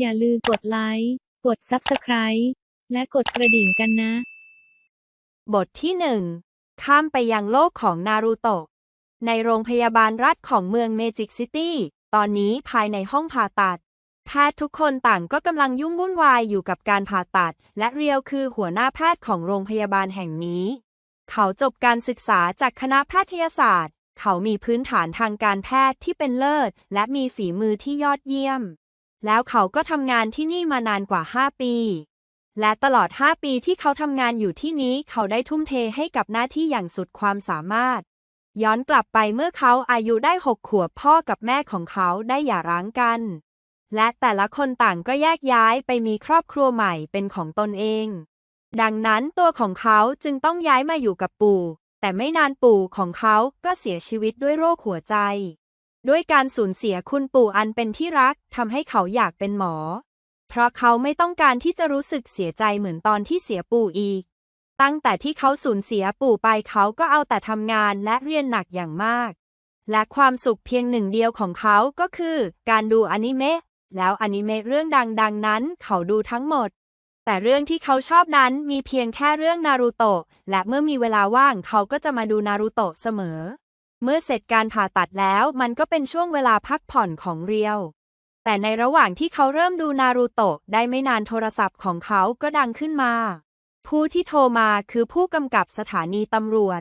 อย่าลืมกดไลค์ กด Subscribe และกดกระดิ่งกันนะ บทที่หนึ่งข้ามไปยังโลกของนารูโตะ ในโรงพยาบาลรัฐของเมืองเมจิกซิตี้ ตอนนี้ภายในห้องผ่าตัด แพทย์ทุกคนต่างก็กำลังยุ่งวุ่นวายอยู่กับการผ่าตัด และเรียวคือหัวหน้าแพทย์ของโรงพยาบาลแห่งนี้ เขาจบการศึกษาจากคณะแพทยศาสตร์ เขามีพื้นฐานทางการแพทย์ที่เป็นเลิศ และมีฝีมือที่ยอดเยี่ยม แล้วเขาก็ทำงานที่นี่มานานกว่า 5 ปี และตลอด 5 ปีที่เขาทำงานอยู่ที่นี้เขาได้ทุ่มเทให้กับหน้าที่อย่างสุดความสามารถ ย้อนกลับไปเมื่อเขาอายุได้หกขวบพ่อกับแม่ของเขาได้หย่าร้างกัน และแต่ละคนต่างก็แยกย้ายไปมีครอบครัวใหม่เป็นของตนเอง ดังนั้นตัวของเขาจึงต้องย้ายมาอยู่กับปู่ แต่ไม่นานปู่ของเขาก็เสียชีวิตด้วยโรคหัวใจ ด้วยการสูญเสียคุณปู่อันเป็นที่รักทำให้เขาอยากเป็นหมอ เพราะเขาไม่ต้องการที่จะรู้สึกเสียใจเหมือนตอนที่เสียปู่อีก ตั้งแต่ที่เขาสูญเสียปู่ไปเขาก็เอาแต่ทำงานและเรียนหนักอย่างมาก และความสุขเพียงหนึ่งเดียวของเขาก็คือ การดูอนิเมะแล้วอนิเมะเรื่องดังๆนั้นเขาดูทั้งหมด แต่เรื่องที่เขาชอบนั้นมีเพียงแค่เรื่องนารูโตะและเมื่อมีเวลาว่างเขาก็จะมาดูนารูโตะเสมอ เมื่อเสร็จการผ่าตัดแล้วมันก็เป็นช่วงเวลาพักผ่อนของเรียว แต่ในระหว่างที่เขาเริ่มดูนารูโตะได้ไม่นานโทรศัพท์ของเขาก็ดังขึ้นมา ผู้ที่โทรมาคือผู้กำกับสถานีตำรวจ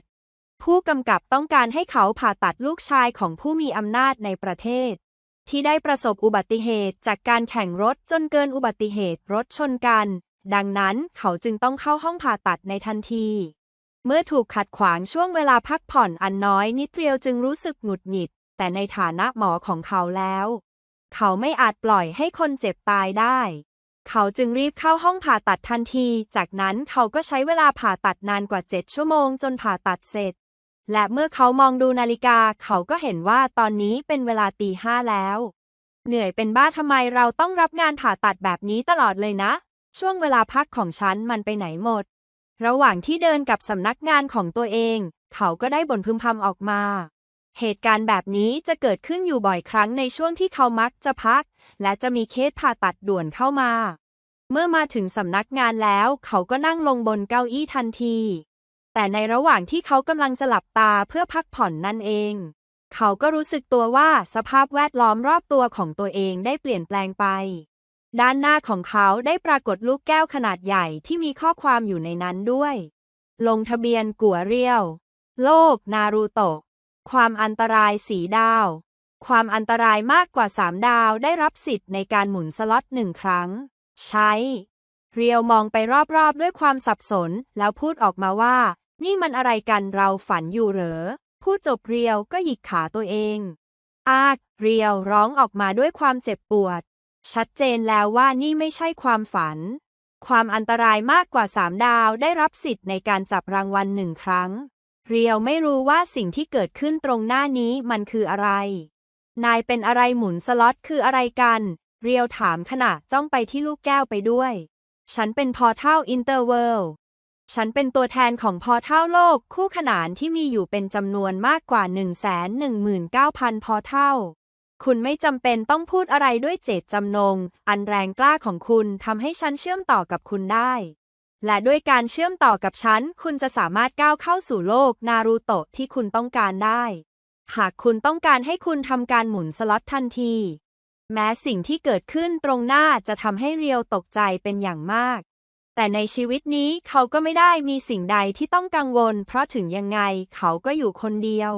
ผู้กำกับต้องการให้เขาผ่าตัดลูกชายของผู้มีอำนาจในประเทศ ที่ได้ประสบอุบัติเหตุจากการแข่งรถจนเกินอุบัติเหตุรถชนกัน ดังนั้นเขาจึงต้องเข้าห้องผ่าตัดในทันที เมื่อถูกขัดขวางช่วงเวลาพักผ่อนอันน้อยนิดเรียวจึงรู้สึกหงุดหงิด แต่ในฐานะหมอของเขาแล้ว เขาไม่อาจปล่อยให้คนเจ็บตายได้ เขาจึงรีบเข้าห้องผ่าตัดทันที จากนั้นเขาก็ใช้เวลาผ่าตัดนานกว่า7ชั่วโมงจนผ่าตัดเสร็จ และเมื่อเขามองดูนาฬิกา เขาก็เห็นว่าตอนนี้เป็นเวลาตีห้าแล้ว เหนื่อยเป็นบ้าทำไมเราต้องรับงานผ่าตัดแบบนี้ตลอดเลยนะ ช่วงเวลาพักของฉันมันไปไหนหมด ระหว่างที่เดินกับสำนักงานของตัวเอง เขาก็ได้บ่นพึมพำออกมา เหตุการณ์แบบนี้จะเกิดขึ้นอยู่บ่อยครั้งในช่วงที่เขามักจะพัก และจะมีเคสผ่าตัดด่วนเข้ามา เมื่อมาถึงสำนักงานแล้ว เขาก็นั่งลงบนเก้าอี้ทันที แต่ในระหว่างที่เขากำลังจะหลับตาเพื่อพักผ่อนนั่นเอง เขาก็รู้สึกตัวว่าสภาพแวดล้อมรอบตัวของตัวเองได้เปลี่ยนแปลงไป ด้านหน้าของเขาได้ปรากฏลูกแก้วขนาดใหญ่ที่มีข้อความอยู่ในนั้นด้วย ลงทะเบียนกัวเรียว โลก นารูโตะ ความอันตรายสีดาว ความอันตรายมากกว่าสามดาวได้รับสิทธิ์ในการหมุนสล็อตหนึ่งครั้ง ใช้ เรียวมองไปรอบๆด้วยความสับสน แล้วพูดออกมาว่า นี่มันอะไรกันเราฝันอยู่เหรอ พูดจบเรียวก็หยิกขาตัวเอง อาก เรียวร้องออกมาด้วยความเจ็บปวด ชัดเจนแล้วว่านี่ไม่ใช่ความฝัน ความอันตรายมากกว่าสามดาวได้รับสิทธิ์ในการจับรางวัลหนึ่งครั้ง เรียวไม่รู้ว่าสิ่งที่เกิดขึ้นตรงหน้านี้มันคืออะไร นายเป็นอะไรหมุนสล็อตคืออะไรกัน เรียวถามขณะจ้องไปที่ลูกแก้วไปด้วย ฉันเป็นพอเท่าอินเตอร์เวิลด์ฉันเป็นตัวแทนของพอเท่าโลกคู่ขนานที่มีอยู่เป็นจำนวนมากกว่า 119,000 พอเท่า คุณไม่จำเป็นต้องพูดอะไรด้วยเจตจำนง อันแรงกล้าของคุณทำให้ฉันเชื่อมต่อกับคุณได้ และด้วยการเชื่อมต่อกับฉัน คุณจะสามารถก้าวเข้าสู่โลกนารูโตะที่คุณต้องการได้ หากคุณต้องการให้คุณทำการหมุนสล็อตทันที แม้สิ่งที่เกิดขึ้นตรงหน้าจะทำให้เรียวตกใจเป็นอย่างมาก แต่ในชีวิตนี้เขาก็ไม่ได้มีสิ่งใดที่ต้องกังวล เพราะถึงยังไงเขาก็อยู่คนเดียว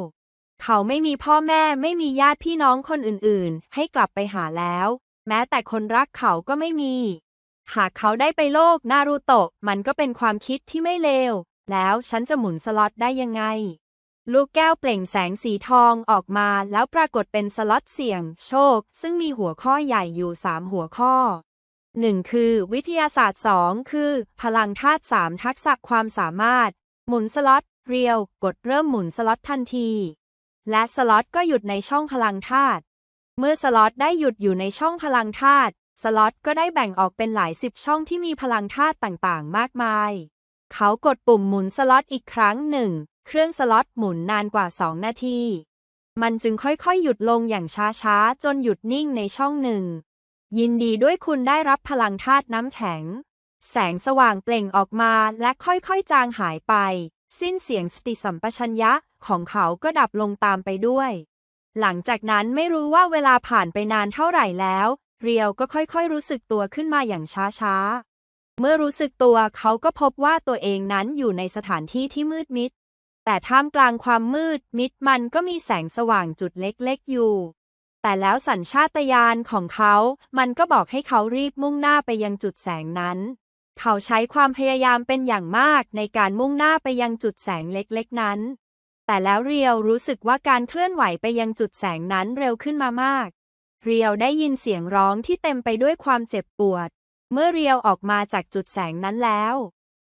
เขาไม่มีพ่อแม่ไม่มีญาติพี่น้องคนอื่นๆ ให้กลับไปหาแล้ว แม้แต่คนรักเขาก็ไม่มี หากเขาได้ไปโลกนารูโตะมันก็เป็นความคิดที่ไม่เลว แล้วฉันจะหมุนสล็อตได้ยังไง ลูกแก้วเปล่งแสงสีทองออกมาแล้วปรากฏเป็นสล็อตเสี่ยง โชค ซึ่งมีหัวข้อใหญ่อยู่3หัวข้อ 1. คือวิทยาศาสตร์ 2 คือ พลังธาตุ3ทักษะความสามารถ หมุนสล็อตเรียว กดเริ่มหมุนสล็อตทันที และสล็อตก็หยุดในช่องพลังธาตุ เมื่อสล็อตได้หยุดอยู่ในช่องพลังธาตุ สล็อตก็ได้แบ่งออกเป็นหลายสิบช่องที่มีพลังธาตุต่างๆ มากมาย เขากดปุ่มหมุนสล็อตอีกครั้งหนึ่ง เครื่องสล็อตหมุนนานกว่า 2 นาที มันจึงค่อยๆ หยุดลงอย่างช้าๆ จนหยุดนิ่งในช่องหนึ่ง ยินดีด้วยคุณได้รับพลังธาตุน้ำแข็ง แสงสว่างเปล่งออกมาและค่อยๆ จางหายไป สิ้นเสียงสติสัมปชัญญะของเขาก็ดับลงตามไปด้วย หลังจากนั้นไม่รู้ว่าเวลาผ่านไปนานเท่าไหร่แล้ว เรียวก็ค่อยๆรู้สึกตัวขึ้นมาอย่างช้าๆ เมื่อรู้สึกตัวเขาก็พบว่าตัวเองนั้นอยู่ในสถานที่ที่มืดมิด แต่ท่ามกลางความมืดมิดมันก็มีแสงสว่างจุดเล็กๆอยู่ แต่แล้วสัญชาตญาณของเขา มันก็บอกให้เขารีบมุ่งหน้าไปยังจุดแสงนั้น เขาใช้ความพยายามเป็นอย่างมากในการมุ่งหน้าไปยังจุดแสงเล็กๆนั้น แต่แล้วเรียวรู้สึกว่าการเคลื่อนไหวไปยังจุดแสงนั้นเร็วขึ้นมามาก เรียวได้ยินเสียงร้องที่เต็มไปด้วยความเจ็บปวด เมื่อเรียวออกมาจากจุดแสงนั้นแล้ว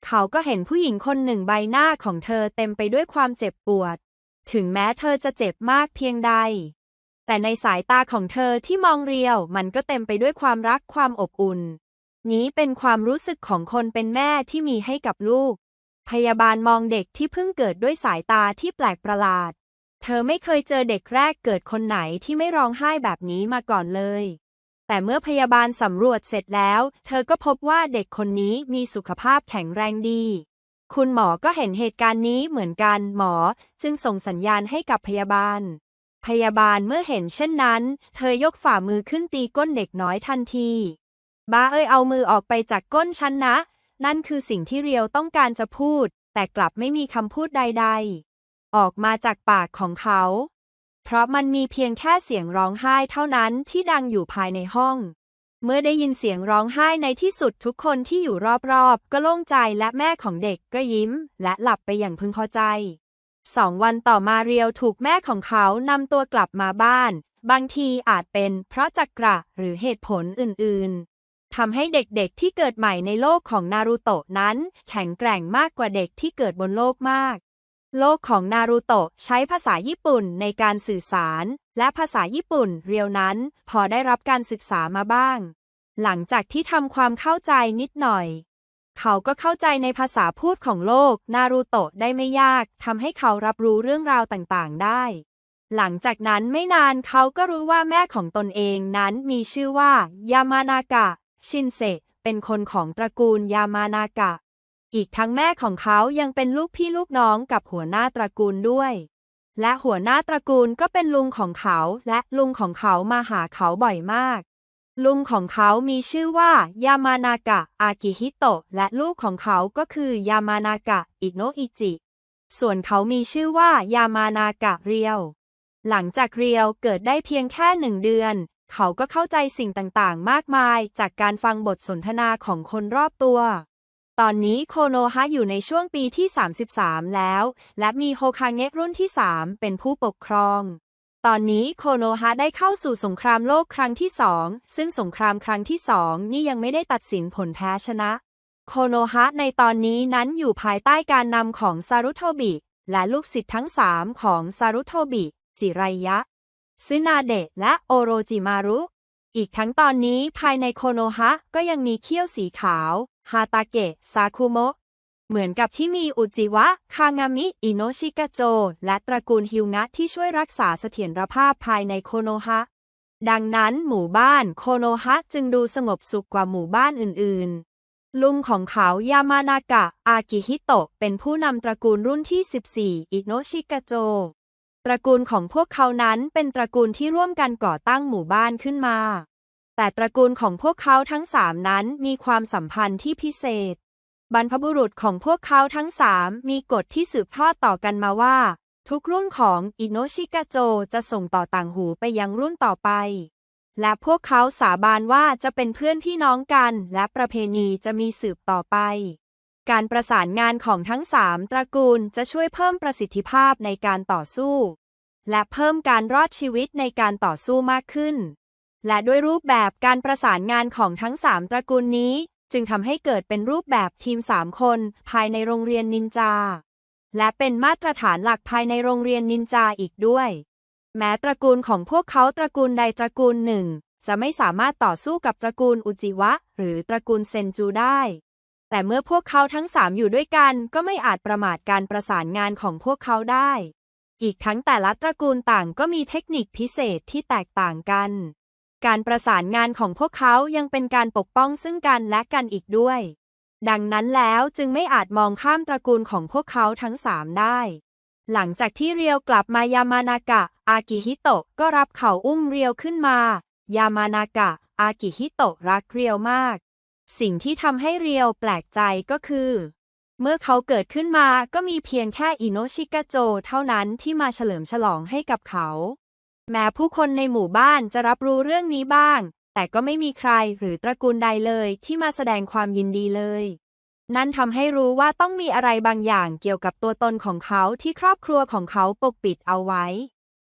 เขาก็เห็นผู้หญิงคนหนึ่งใบหน้าของเธอเต็มไปด้วยความเจ็บปวด ถึงแม้เธอจะเจ็บมากเพียงใด แต่ในสายตาของเธอที่มองเรียวมันก็เต็มไปด้วยความรักความอบอุ่น นี้เป็นความรู้สึกของคนเป็นแม่ที่มีให้กับลูก พยาบาลมองเด็กที่เพิ่งเกิดด้วยสายตาที่แปลกประหลาด เธอไม่เคยเจอเด็กแรกเกิดคนไหนที่ไม่ร้องไห้แบบนี้มาก่อนเลย แต่เมื่อพยาบาลสำรวจเสร็จแล้ว เธอก็พบว่าเด็กคนนี้มีสุขภาพแข็งแรงดี คุณหมอก็เห็นเหตุการณ์นี้เหมือนกันหมอ จึงส่งสัญญาณให้กับพยาบาล พยาบาลเมื่อเห็นเช่นนั้น เธอยกฝ่ามือขึ้นตีก้นเด็กน้อยทันที บ้าเอ้ยเอามือออกไปจากก้นฉันนะ นั่นคือสิ่งที่เรียวต้องการจะพูด แต่กลับไม่มีคำพูดใด ๆ ออกมาจากปากของเขา เพราะมันมีเพียงแค่เสียงร้องไห้เท่านั้นที่ดังอยู่ภายในห้อง เมื่อได้ยินเสียงร้องไห้ในที่สุดทุกคนที่อยู่รอบๆ ก็โล่งใจและแม่ของเด็กก็ยิ้ม และหลับไปอย่างพึงพอใจสองวันต่อมาเรียวถูกแม่ของเขานำตัวกลับมาบ้าน บางทีอาจเป็นเพราะจักระหรือเหตุผลอื่นๆ ทำให้เด็กๆที่เกิดใหม่ในโลกของนารูโตะนั้น แข็งแกร่งมากกว่าเด็กที่เกิดบนโลกมาก โลกของนารูโตะใช้ภาษาญี่ปุ่นในการสื่อสาร และภาษาญี่ปุ่นเรียวนั้น พอได้รับการศึกษามาบ้าง หลังจากที่ทำความเข้าใจนิดหน่อย เขาก็เข้าใจในภาษาพูดของโลก นารูโตะได้ไม่ยากทำให้เขารับรู้เรื่องราวต่างๆได้หลังจากนั้นไม่นานเขาก็รู้ว่าแม่ของตนเองนั้นมีชื่อว่ายามานากะ ชินเซะเป็นคนของตระกูลยามานากะ อีกทั้งแม่ของเขายังเป็นลูกพี่ลูกน้องกับหัวหน้าตระกูลด้วย และหัวหน้าตระกูลก็เป็นลุงของเขาและลุงของเขามาหาเขาบ่อยมาก ลุงของเขามีชื่อว่ายามานากะ อากิฮิโตะ และลูกของเขาก็คือยามานากะ อิโนอิจิ ส่วนเขามีชื่อว่ายามานากะเรียวหลังจากเรียวเกิดได้เพียงแค่หนึ่งเดือน เขาก็เข้าใจสิ่งต่างๆ มากมายจากการฟังบทสนทนาของคนรอบตัว ตอนนี้โคโนฮะอยู่ในช่วงปีที่ 33 แล้ว และมีโฮคาเงะรุ่นที่ 3 เป็นผู้ปกครอง ตอนนี้โคโนฮะได้เข้าสู่สงครามโลกครั้งที่สองซึ่งสงครามครั้งที่สองนี่ยังไม่ได้ตัดสินผลแพ้ชนะ โคโนฮะในตอนนี้นั้นอยู่ภายใต้การนำของซารุโทบิ และลูกศิษย์ทั้งสามของซารุโทบิ จิไรยะ ซึนาเดะและโอโรจิมารุ อีกทั้งตอนนี้ภายในโคโนฮะก็ยังมีเขี้ยวสีขาว ฮาตาเกะ ซาคุโมะ เหมือนกับที่มีอุจิวะ คางามิ อิโนชิกะโจ และตระกูลฮิวงะที่ช่วยรักษาเสถียรภาพภายในโคโนฮะ ดังนั้นหมู่บ้านโคโนฮะจึงดูสงบสุขกว่าหมู่บ้านอื่น ๆลุงของเขายามานากะ อากิฮิโตะ เป็นผู้นำตระกูลรุ่นที่ 14 อิโนชิกะโจ ตระกูลของพวกเขานั้นเป็นตระกูลที่ร่วมกันก่อตั้งหมู่บ้านขึ้นมา แต่ตระกูลของพวกเขาทั้งสามนั้นมีความสัมพันธ์ที่พิเศษ บรรพบุรุษของพวกเขาทั้งสามมีกฎที่สืบทอดต่อกันมาว่า ทุกรุ่นของอิโนชิกะโจจะส่งต่อต่างหูไปยังรุ่นต่อไป และพวกเขาสาบานว่าจะเป็นเพื่อนพี่น้องกัน และประเพณีจะมีสืบต่อไป การประสานงานของทั้งสามตระกูลจะช่วยเพิ่มประสิทธิภาพในการต่อสู้ และเพิ่มการรอดชีวิตในการต่อสู้มากขึ้น และด้วยรูปแบบการประสานงานของทั้งสามตระกูลนี้ จึงทำให้เกิดเป็นรูปแบบทีมสามคน ภายในโรงเรียนนินจา และเป็นมาตรฐานหลักภายในโรงเรียนนินจาอีกด้วย แม้ตระกูลของพวกเขาตระกูลใดตระกูลหนึ่ง จะไม่สามารถต่อสู้กับตระกูลอุจิวะ หรือตระกูลเซนจูได้ แต่เมื่อพวกเขาทั้งสามอยู่ด้วยกัน ก็ไม่อาจประมาทการประสานงานของพวกเขาได้ อีกทั้งแต่ละตระกูลต่างก็มีเทคนิคพิเศษที่แตกต่างกัน การประสานงานของพวกเขายังเป็นการปกป้องซึ่งกันและกันอีกด้วย ดังนั้นแล้วจึงไม่อาจมองข้ามตระกูลของพวกเขาทั้งสามได้ หลังจากที่เรียวกลับมายามานากะ อากิฮิโตะก็รับเขาอุ้มเรียวขึ้นมา ยามานากะ อากิฮิโตะรักเรียวมาก สิ่งที่ทำให้เรียวแปลกใจก็คือ เมื่อเขาเกิดขึ้นมาก็มีเพียงแค่อิโนชิกาโจเท่านั้นที่มาเฉลิมฉลองให้กับเขา แม้ผู้คนในหมู่บ้านจะรับรู้เรื่องนี้บ้าง แต่ก็ไม่มีใครหรือตระกูลใดเลยที่มาแสดงความยินดีเลย นั่นทำให้รู้ว่าต้องมีอะไรบางอย่างเกี่ยวกับตัวตนของเขาที่ครอบครัวของเขาปกปิดเอาไว้